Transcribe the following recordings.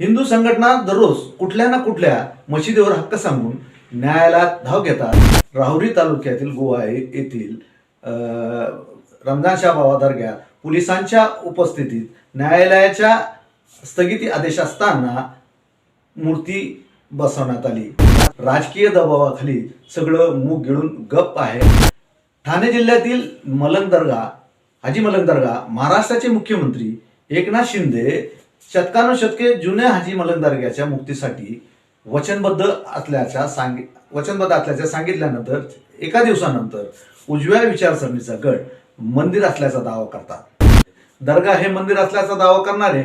हिंदू संघटना दररोज कुठल्या ना कुठल्या मशिदीवर हक्क सांगून न्यायालयात धाव घेतात. राहुरी तालुक्यातील गोवा येथील अं, रमजानशाह बाबा दर्ग्यात पोलिसांच्या उपस्थितीत न्यायालयाच्या स्थगिती आदेश असताना मूर्ती बसवण्यात आली. राजकीय दबावाखाली सगळं मूग गिळून गप्प आहे. ठाणे जिल्ह्यातील मलंग दर्गा हाजी मलंग दर्गा महाराष्ट्राचे मुख्यमंत्री एकनाथ शिंदे शतकानुशतके जुन्या हाजी मलंग दर्ग्याच्या मुक्तीसाठी वचनबद्ध असल्याच्या सांगि वचनबद्ध असल्याचे सांगितल्यानंतर एका दिवसानंतर उजव्या विचारसरणीचा गट मंदिर असल्याचा दावा करतात. दर्गा हे मंदिर असल्याचा दावा करणारे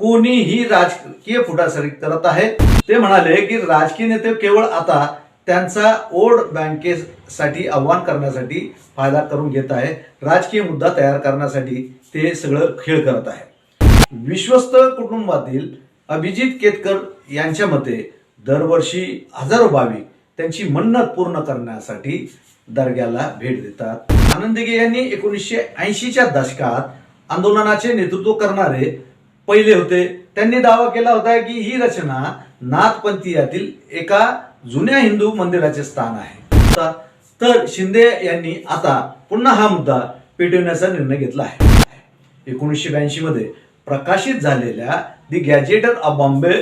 कोणीही राजकीय फुटासरी करत आहे ते म्हणाले की राजकीय नेते केवळ आता त्यांचा ओढ बँकेसाठी आव्हान करण्यासाठी फायदा करून घेत आहे राजकीय मुद्दा तयार करण्यासाठी ते सगळं खेळ करत आहे विश्वस्त कुटुंबातील अभिजित केतकर यांच्या मते दरवर्षी हजारो भाविक त्यांची मन्नत पूर्ण करण्यासाठी दर्ग्याला भेट देतात. आनंदगे यांनी एकोणीसशे ऐंशीच्या दशकात आंदोलनाचे नेतृत्व करणारे पहिले होते. त्यांनी दावा केला होता की ही रचना नाथपंथीयातील एका जुन्या हिंदू मंदिराचे स्थान आहे. तर शिंदे यांनी आता पुन्हा हा मुद्दा पेटवण्याचा निर्णय घेतला आहे. एकोणीसशे ब्याऐंशी मध्ये प्रकाशित झालेल्या दी गॅजेटर ऑफ बॉम्बे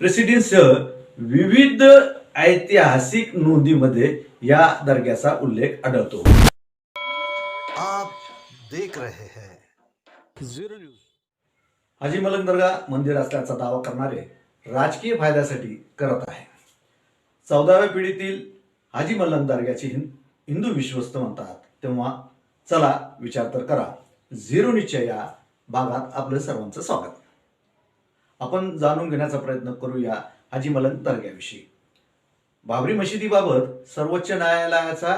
प्रेसिडेन्ससह विविध ऐतिहासिक नोंदीमध्ये या दर्ग्याचा उल्लेख आढळतो. आप देख रहे हैं। झिरो न्यूज हाजी मलंग दर्गा मंदिर असल्याचा दावा करणारे राजकीय फायद्यासाठी करत आहे. चौदाव्या पिढीतील हाजी मलंग दर्ग्याचे हिंदू विश्वस्त म्हणतात. तेव्हा चला विचार तर करा. झिरो निश्चय या भागात आपलं सर्वांचं स्वागत. आपण जाणून घेण्याचा प्रयत्न करूया हाजी मलंग तरग्याविषयी बाबरी मशिदीबाबत सर्वोच्च न्यायालयाचा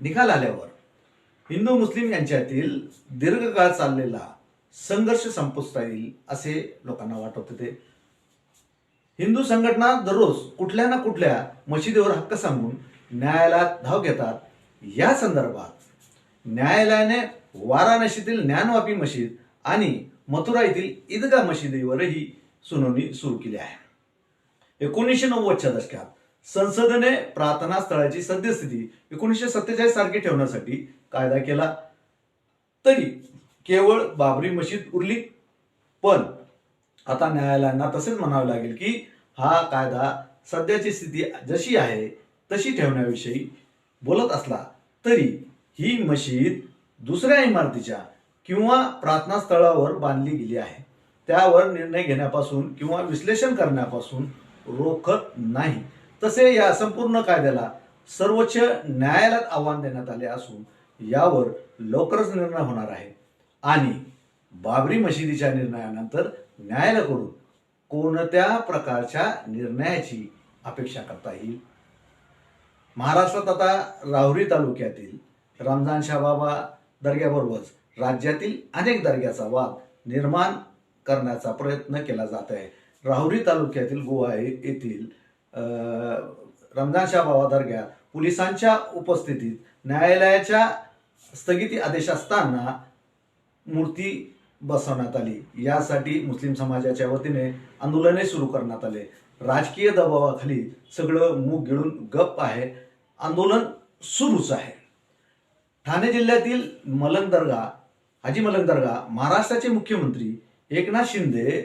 निकाल आल्यावर हिंदू मुस्लिम यांच्यातील दीर्घकाळ चाललेला संघर्ष संपुष्टा येईल असे लोकांना वाटत होते हिंदू संघटना दररोज कुठल्या ना कुठल्या मशिदीवर हक्क सांगून न्यायालयात धाव घेतात. या संदर्भात न्यायालयाने वाराणसीतील ज्ञानवापी मशीद आणि मथुरा येथील ईदगा मशिदीवरही सुनावणी सुरू केली आहे. एकोणीसशे नव्वदच्या दशकात संसदेने प्रार्थना स्थळाची सद्यस्थिती एकोणीसशे सत्तेचाळीस सारखी ठेवण्यासाठी कायदा केला. तरी केवळ बाबरी मशीद उरली. पण आता न्यायालयांना तसेच म्हणावे लागेल की हा कायदा सध्याची स्थिती जशी आहे तशी ठेवण्याविषयी बोलत असला तरी ही मशीद दुसऱ्या इमारतीच्या किंवा प्रार्थना स्थळावर बांधली गेली आहे. त्यावर निर्णय घेण्यापासून किंवा विश्लेषण करण्यापासून रोखत नाही. तसे या संपूर्ण कायद्याला सर्वोच्च न्यायालयात आव्हान देण्यात आले असून यावर लवकरच निर्णय होणार आहे. आणि बाबरी मशिदीच्या निर्णयानंतर न्यायालयाकडून कोणत्या प्रकारच्या निर्णयाची अपेक्षा करता येईल? महाराष्ट्रात आता राहुरी तालुक्यातील रमजान बाबा दर्ग्याबरोबरच राज्यातील अनेक दर्ग्याचा वाद निर्माण करण्याचा प्रयत्न केला जात आहे. राहुरी तालुक्यातील गोवा येथील रमजान शाह बाबा दर्ग्यात पोलिसांच्या उपस्थितीत न्यायालयाच्या स्थगिती आदेश असताना मूर्ती बसवण्यात आली. यासाठी मुस्लिम समाजाच्या वतीने आंदोलने सुरू करण्यात आले. राजकीय दबावाखाली सगळं मूग गिळून गप्प आहे. आंदोलन सुरूच आहे. ठाणे जिल्ह्यातील मलंग दर्गा हाजी मलंग दर्गा महाराष्ट्राचे मुख्यमंत्री एकनाथ शिंदे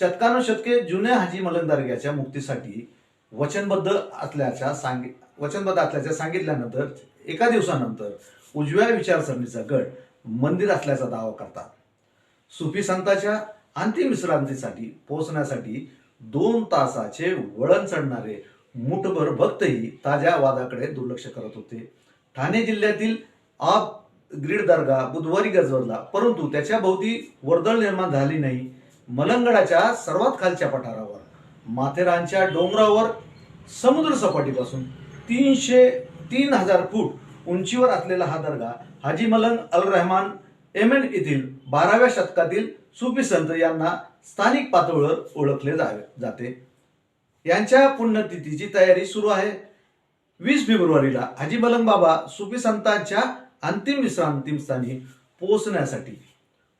शतकानुशतके जुन्या हाजी मलंग दर्ग्याच्या मुक्तीसाठी वचनबद्ध असल्याच्या सांगि वचनबद्ध असल्याच्या सांगितल्यानंतर एका दिवसानंतर उजव्या विचारसरणीचा गट मंदिर असल्याचा दावा करतात. सुफी संताच्या अंतिम विश्रांतीसाठी पोहोचण्यासाठी दोन तासाचे वळण चढणारे मुठभर भक्तही ताज्या वादाकडे दुर्लक्ष करत होते. ठाणे जिल्ह्यातील आप ग्रीड दर्गा बुधवारी गजबजला परंतु त्याच्या भोवती वर्दळ निर्माण झाली नाही. मलंगडाच्या सर्वात खालच्या पठारावर माथेरानच्या डोंगरावर समुद्र सपाटीपासून तीनशे तीन हजार फूट उंचीवर असलेला हा दर्गा हाजी मलंग अल रहमान एमेन येथील बाराव्या शतकातील सुफी संत यांना स्थानिक पातळीवर ओळखले जावे जाते. यांच्या पुण्यतिथीची तयारी सुरू आहे. वीस फेब्रुवारीला हाजी मलंग बाबा सुफी संतांच्या अंतिम विश्रांतीम स्थानी पोचण्यासाठी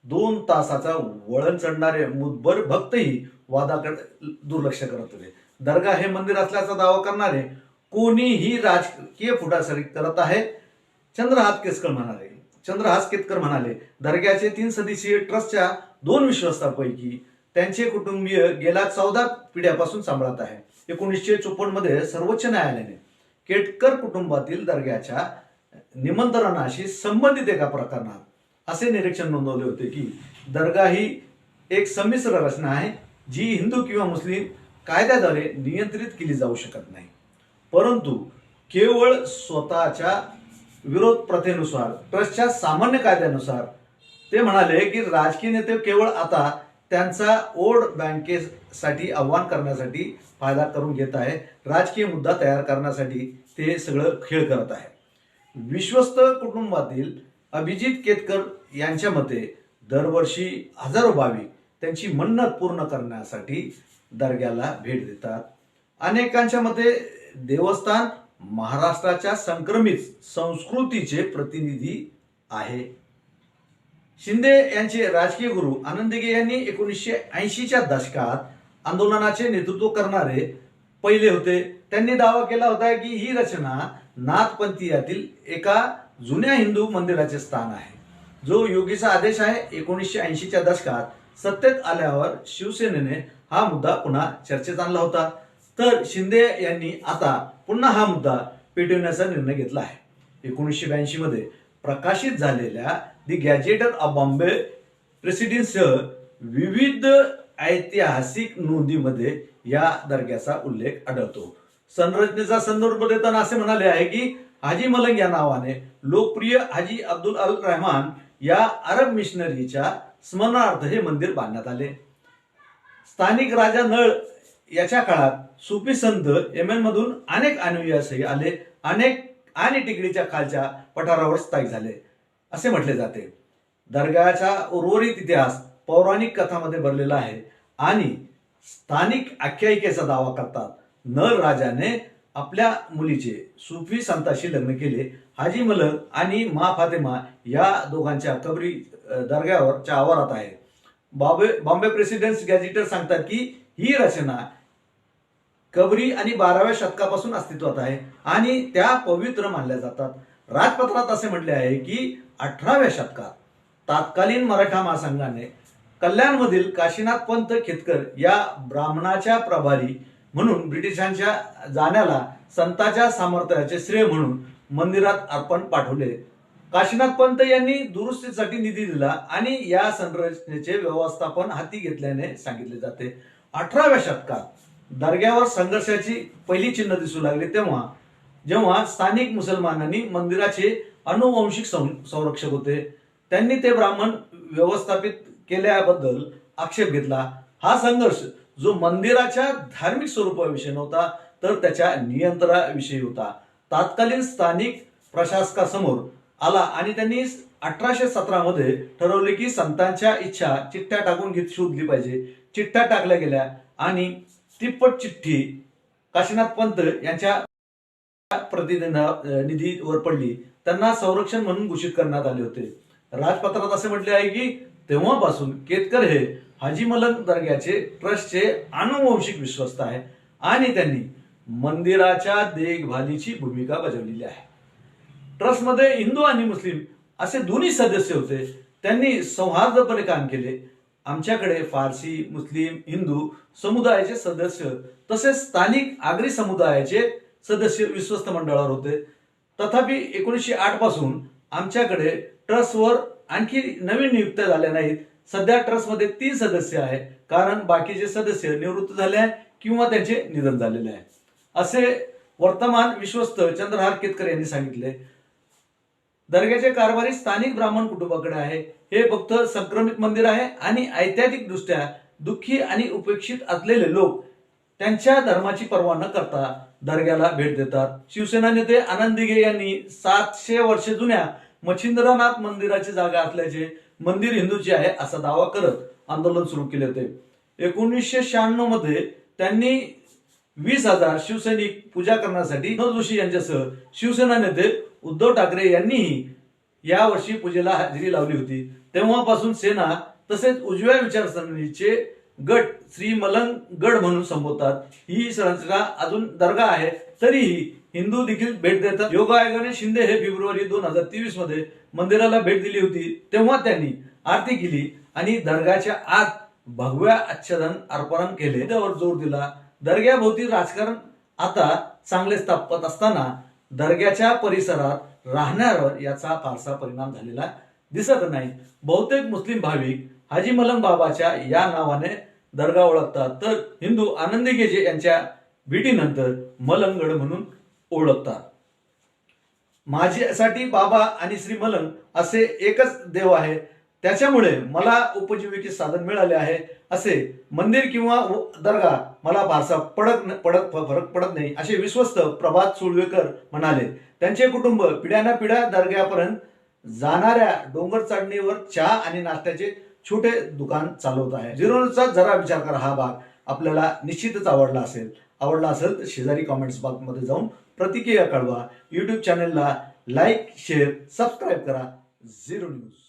दोन तासाचा वळण चढणारे मुदबर भक्तही वादाकडे दुर्लक्ष करत होते. दर्गा हे मंदिर असल्याचा दावा करणारे कोणीही राजकीय फुटासरी करत आहे. चंद्रहात केसकर म्हणाले. चंद्रहास केतकर म्हणाले दर्ग्याचे तीन सदस्यीय ट्रस्टच्या दोन विश्वस्तांपैकी त्यांचे कुटुंबीय गेल्या चौदा पिढ्यापासून सांभाळत आहे. एकोणीसशे चोपन्नमध्ये सर्वोच्च न्यायालयाने केटकर कुटुंबातील दर्ग्याच्या निमंत्रणाशी संबंधित एका प्रकरणात असे निरीक्षण नोंदवले होते की दर्गा ही एक संमिश्र रचना आहे जी हिंदू किंवा मुस्लिम कायद्याद्वारे नियंत्रित केली जाऊ शकत नाही. परंतु केवळ स्वतःच्या विरोध प्रथेनुसार ट्रस्टच्या सामान्य कायद्यानुसार ते म्हणाले की राजकीय नेते केवळ आता त्यांचा ओढ बँकेसाठी आव्हान करण्यासाठी फायदा करून घेत आहे राजकीय मुद्दा तयार करण्यासाठी ते सगळं खेळ करत आहे विश्वस्त कुटुंबातील अभिजित केतकर यांच्या मते दरवर्षी हजारो भाविक त्यांची मन्नत पूर्ण करण्यासाठी दर्ग्याला भेट देतात. अनेकांच्या मते देवस्थान महाराष्ट्राच्या संक्रमित संस्कृतीचे प्रतिनिधी आहे. शिंदे यांचे राजकीय गुरु आनंद यांनी एकोणीसशे ऐंशीच्या दशकात आंदोलनाचे नेतृत्व करणारे पहिले होते. त्यांनी दावा केला होता की ही रचना नाथपंथीयातील एका जुन्या हिंदू मंदिराचे स्थान आहे. जो योगीचा आदेश आहे एकोणीसशे ऐंशीच्या दशकात सत्तेत आल्यावर शिवसेनेने हा मुद्दा पुन्हा चर्चेत आणला होता. तर शिंदे यांनी आता पुन्हा हा मुद्दा पेटवण्याचा निर्णय घेतला आहे. एकोणीसशे ब्याऐंशी मध्ये प्रकाशित झालेल्या दी गॅजेटर ऑफ बॉम्बे प्रेसिडेन्ससह विविध ऐतिहासिक नोंदीमध्ये या दर्ग्याचा उल्लेख आढळतो. संरचनेचा संदर्भ देताना असे म्हणाले आहे की हाजी मलंग या नावाने लोकप्रिय हाजी अब्दुल अल रहमान या अरब मिशनरीच्या स्मरणार्थ हे मंदिर बांधण्यात आले. स्थानिक राजा नळ याच्या काळात सुफी संत येमेन मधून अनेक अनुयासही आले अनेक आणि टिकडीच्या खालच्या पठारावर स्थायिक झाले असे म्हटले जाते. दर्गाचा उर्वरित इतिहास पौराणिक कथामध्ये भरलेला आहे. आणि स्थानिक आख्यायिकेचा दावा करतात. नर राजाने आपल्या मुलीचे सुफी संताशी लग्न केले. हाजी मलंग आणि मा फातेमा या दोघांच्या कबरी दर्ग्यावरच्या आवारात आहे. बॉम्बे बॉम्बे प्रेसिडेंट्स गॅझेटर सांगतात की ही रचना कबरी आणि बाराव्या शतकापासून अस्तित्वात आहे आणि त्या पवित्र मानल्या जातात. राजपत्रात असे म्हटले आहे की अठराव्या शतकात तात्कालीन मराठा महासंघाने कल्याणमधील काशीनाथ पंत खेतकर या ब्राह्मणाच्या प्रभारी म्हणून ब्रिटिशांच्या जाण्याला संताच्या सामर्थ्याचे श्रेय म्हणून मंदिरात अर्पण पाठवले. काशीनाथ पंत यांनी दुरुस्तीसाठी निधी दिला आणि या संरचनेचे व्यवस्थापन हाती घेतल्याने सांगितले जाते. अठराव्या शतकात दर्ग्यावर संघर्षाची पहिली चिन्ह दिसू लागली तेव्हा जेव्हा स्थानिक मुसलमानांनी मंदिराचे अनुवंशिक सं- संरक्षक होते. त्यांनी ते ब्राह्मण व्यवस्थापित केल्याबद्दल आक्षेप घेतला. हा संघर्ष जो मंदिराच्या धार्मिक स्वरूपाविषयी नव्हता तर त्याच्या नियंत्रणाविषयी होता. तात्कालीन स्थानिक प्रशासकासमोर आला आणि त्यांनी अठराशे सतरा मध्ये ठरवले की संतांच्या इच्छा चिठ्ठ्या टाकून घेत शोधली पाहिजे. चिठ्ठ्या टाकल्या गेल्या आणि तिप्पट चिठ्ठी काशीनाथ पंत यांच्या प्रतिनिधीवर निधीवर पडली. त्यांना संरक्षण म्हणून घोषित करण्यात आले होते. राजपत्रात असे म्हटले आहे की तेव्हापासून केतकर हे हाजी मलंग दर्ग्याचे ट्रस्टचे अनुवंशिक विश्वस्त आहे आणि त्यांनी मंदिराच्या देखभालीची भूमिका बजावलेली आहे. ट्रस्टमध्ये हिंदू आणि मुस्लिम असे दोन्ही सदस्य होते. त्यांनी सौहार्दपणे काम केले. आमच्याकडे फारसी मुस्लिम हिंदू समुदायाचे सदस्य तसेच स्थानिक आगरी समुदायाचे सदस्य विश्वस्त मंडळावर होते. तथापि एकोणीसशे आठपासून आमच्याकडे ट्रस्टवर आणखी नवीन नियुक्त झाल्या नाहीत. सध्या ट्रस्टमध्ये तीन सदस्य आहे कारण बाकीचे सदस्य निवृत्त झाले आहे किंवा त्यांचे निधन झालेले आहे. असे वर्तमान विश्वस्त चंद्रहार केतकर यांनी सांगितले. दर्ग्याचे कारभारी स्थानिक ब्राह्मण कुटुंबाकडे आहे. हे फक्त संक्रमित मंदिर आहे आणि ऐतिहासिक दृष्ट्या दुःखी आणि उपेक्षित असलेले लोक त्यांच्या धर्माची पर्वा न करता दर्ग्याला भेट देतात. शिवसेना नेते आनंद दिघे यांनी सातशे वर्ष जुन्या मच्छिंद्रनाथ मंदिराची जागा असल्याचे मंदिर हिंदूचे आहे असा दावा करत आंदोलन सुरू केले होते. एकोणीसशे शहाण्णवमध्ये त्यांनी वीस हजार शिवसैनिक पूजा करण्यासाठी मनोज जोशी यांच्यासह शिवसेना नेते उद्धव ठाकरे यांनीही यावर्षी पूजेला हजेरी लावली होती. तेव्हापासून सेना तसेच उजव्या विचारसरणीचे गट श्री मलंग गड म्हणून संबोधतात. ही संरचना अजून दर्गा आहे तरीही हिंदू देखील भेट देतात. योग आयोगाने शिंदे हे फेब्रुवारी दोन हजार तेवीसमध्ये मंदिराला भेट दिली होती. तेव्हा त्यांनी आरती केली आणि दर्गाच्या आत भगव्या आच्छादन अर्पण केले. त्यावर जोर दिला. दर्ग्याभोवती राजकारण आता चांगले स्थापत असताना दर्ग्याच्या परिसरात राहण्यावर याचा फारसा परिणाम झालेला दिसत नाही. बहुतेक मुस्लिम भाविक हाजी मलंग बाबाच्या या नावाने दर्गा ओळखतात. तर हिंदू आनंदी गेजे यांच्या भेटीनंतर मलंगड म्हणून ओळखतात. माझ्यासाठी बाबा आणि श्री मलंग असे एकच देव आहे. त्याच्यामुळे मला उपजीविके साधन मिळाले आहे. असे मंदिर किंवा दर्गा मला फारसा पडत पडत फरक पडत नाही असे विश्वस्त प्रभात सुळवेकर म्हणाले. त्यांचे कुटुंब पिढ्याना पिढ्या दर्ग्यापर्यंत जाणाऱ्या डोंगर चढणीवर चहा आणि नाश्त्याचे छोटे दुकान चालवत आहे. झिरोचा जरा विचार करा हा भाग आपल्याला निश्चितच आवडला असेल. आवडला असेल तर शेजारी कॉमेंट्स बॉक्समध्ये जाऊन प्रतिक्रिया कळवा यूट्यूब चॅनलला लाईक शेअर सबस्क्राईब करा झिरो न्यूज